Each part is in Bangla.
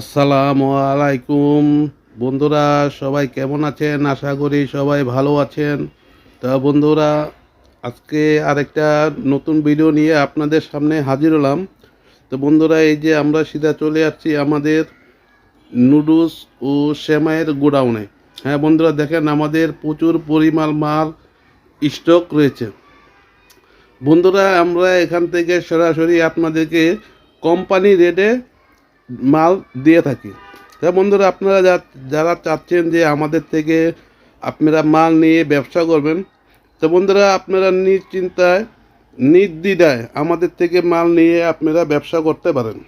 আসসালামু আলাইকুম। বন্ধুরা, সবাই কেমন আছেন? আশা করি সবাই ভালো আছেন। তা বন্ধুরা, আজকে আরেকটা নতুন ভিডিও নিয়ে আপনাদের সামনে হাজির হলাম। তো বন্ধুরা, এই যে আমরা সিধা চলে আসছি আমাদের নুডলস ও সেমাইয়ের গোডাউনে। হ্যাঁ বন্ধুরা, দেখেন আমাদের প্রচুর পরিমাণ মাল স্টক রয়েছে। বন্ধুরা, আমরা এখান থেকে সরাসরি আপনাদেরকে কোম্পানি রেটে মাল দিয়ে থাকি। তা বন্ধুরা, আপনারা যারা চাচ্ছেন যে আমাদের থেকে আপনারা মাল নিয়ে ব্যবসা করবেন, তো বন্ধুরা, আপনারা নিশ্চিন্তায়, নির্দ্বিধায় আমাদের থেকে মাল নিয়ে আপনারা ব্যবসা করতে পারেন।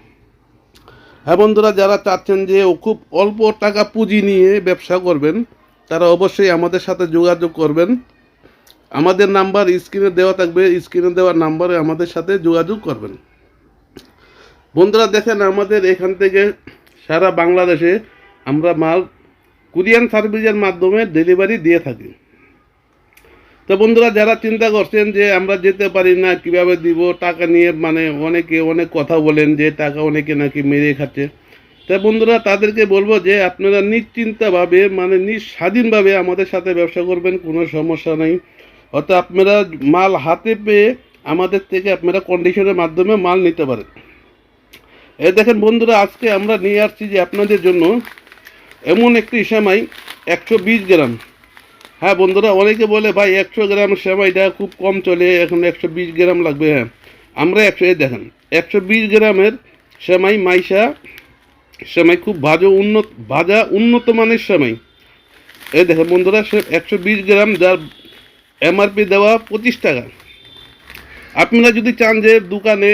হ্যাঁ বন্ধুরা, যারা চাচ্ছেন যে ও খুব অল্প টাকা পুঁজি নিয়ে ব্যবসা করবেন, তারা অবশ্যই আমাদের সাথে যোগাযোগ করবেন। আমাদের নাম্বার স্ক্রিনে দেওয়া থাকবে, স্ক্রিনে দেওয়া নাম্বারে আমাদের সাথে যোগাযোগ করবেন। বন্ধুরা দেখেন, আমাদের এখান থেকে সারা বাংলাদেশে আমরা মাল কুরিয়ান সার্ভিসের মাধ্যমে ডেলিভারি দিয়ে থাকি। তো বন্ধুরা, যারা চিন্তা করছেন যে আমরা যেতে পারি না, কীভাবে দিব, টাকা নিয়ে মানে অনেকে অনেক কথা বলেন যে টাকা অনেকে নাকি মেরে খাচ্ছে। তা বন্ধুরা, তাদেরকে বলব যে আপনারা নিশ্চিন্তাভাবে মানে নিঃস্বাধীনভাবে আমাদের সাথে ব্যবসা করবেন, কোনো সমস্যা নেই। অর্থাৎ আপনারা মাল হাতে পেয়ে আমাদের থেকে আপনারা কন্ডিশনের মাধ্যমে মাল নিতে পারেন। এই দেখেন বন্ধুরা, আজকে আমরা নিয়ে আসছি যে আপনাদের জন্য এমন একটি সেমাই, একশো বিশ গ্রাম। হ্যাঁ বন্ধুরা, অনেকে বলে, ভাই, একশো গ্রাম সেমাইটা খুব কম চলে, এখন একশো বিশ গ্রাম লাগবে। হ্যাঁ আমরা একশো এ দেখেন, একশো বিশ গ্রামের সেমাই মাইশা, সেমাই খুব ভাজা উন্নত ভাজা উন্নত মানের সেমাই। এই দেখেন বন্ধুরা, সে একশো বিশ গ্রাম যার এমআরপি দেওয়া পঁচিশ টাকা। আপনারা যদি চান যে দোকানে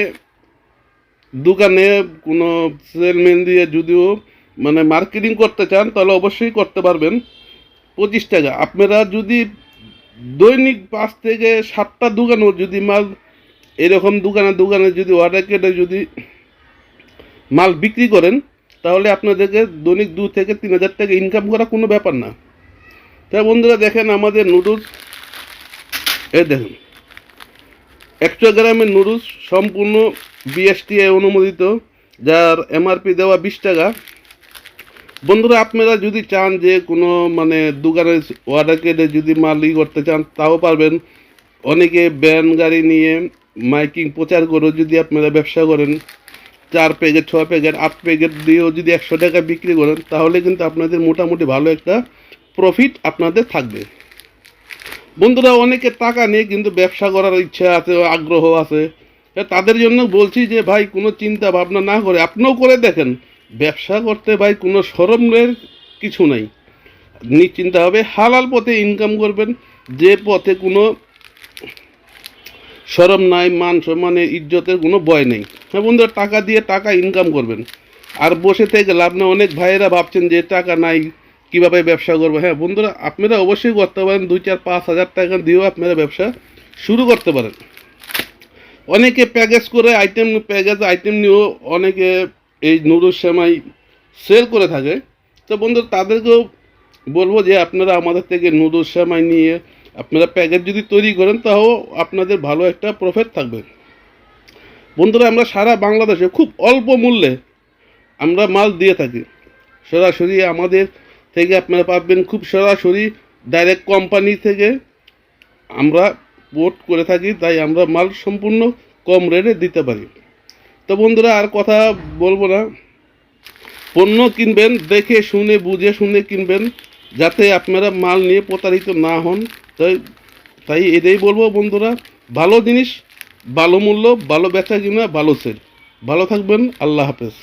দোকানে কোনো সেলম্যান দিয়ে যদিও মানে মার্কেটিং করতে চান, তাহলে অবশ্যই করতে পারবেন। পঁচিশ টাকা। আপনারা যদি দৈনিক পাঁচ থেকে সাতটা দোকানও যদি মাল, এরকম দোকানে দোকানে যদি অর্ডার কেটে যদি মাল বিক্রি করেন, তাহলে আপনাদেরকে দৈনিক দু থেকে তিন হাজার টাকা ইনকাম করা কোনো ব্যাপার না। তাই বন্ধুরা দেখেন আমাদের নুডলস এ দেখেন, একশো গ্রামের নুডলস সম্পূর্ণ বিএসটিআই অনুমোদিত, যার এমআরপি দেওয়া বিশ টাকা। বন্ধুরা, আপনারা যদি চান যে কোনো মানে দোকানে অর্ডার কেটে যদি মাল ই করতে চান, তাও পারবেন। অনেকে ব্যান গাড়ি নিয়ে মাইকিং প্রচার করে যদি আপনারা ব্যবসা করেন, চার প্যাকেট ছ প্যাকেট, আট প্যাকেট দিয়েও যদি একশো টাকা বিক্রি করেন, তাহলে কিন্তু আপনাদের মোটামুটি ভালো একটা প্রফিট আপনাদের থাকবে। বন্ধুরা, অনেকে টাকা নিয়ে কিন্তু ব্যবসা করার ইচ্ছা আছে, আগ্রহ আছে। তাদের জন্য বলছি যে, ভাই, কোনো চিন্তা ভাবনা না করে, আপনিও করে দেখেন। ব্যবসা করতে ভাই, কোনো সরমের কিছু নাই। নিশ্চিন্তা হবে হালাল পথে ইনকাম করবেন, যে পথে কোনো সরম নাই, মান সম্মানের, ইজ্জতের কোনো ভয় নেই। হ্যাঁ বন্ধুরা, টাকা দিয়ে টাকা ইনকাম করবেন। আর বসে থেকে লাভ না অনেক ভাইয়েরা ভাবছেন যে, টাকা নাই, কীভাবে ব্যবসা করব? হ্যাঁ বন্ধুরা, আপনারা অবশ্যই করতে পারেন। দুই চার পাঁচ হাজার টাকা দিয়েও আপনারা ব্যবসা শুরু করতে পারেন। অনেকে প্যাকেজ করে আইটেম প্যাকেজ আইটেম নিয়েও অনেকে এই নুডলস সেমাই সেল করে থাকে। তো বন্ধু, তাদেরকেও বলব যে আপনারা আমাদের থেকে নুডলস সেমাই নিয়ে আপনারা প্যাকেজ যদি তৈরি করেন তাও আপনাদের ভালো একটা প্রফিট থাকবে। বন্ধুরা, আমরা সারা বাংলাদেশে খুব অল্প মূল্যে আমরা মাল দিয়ে থাকি। সরাসরি আমাদের থেকে আপনারা পাবেন খুব সরাসরি ডাইরেক্ট কোম্পানি থেকে। আমরা পোর্ট করে থাকি, তাই আমরা মাল সম্পূর্ণ কম রেটে দিতে পারি। তো বন্ধুরা, আর কথা বলব না। পণ্য কিনবেন, দেখে শুনে, বুঝে শুনে কিনবেন, যাতে আপনারা মাল নিয়ে প্রতারিত না হন। তাই তাই এটাই বলব বন্ধুরা, ভালো জিনিস, ভালো মূল্য, ভালো বেচা কিনা, ভালো সেল ভালো থাকবেন, আল্লাহ হাফেজ।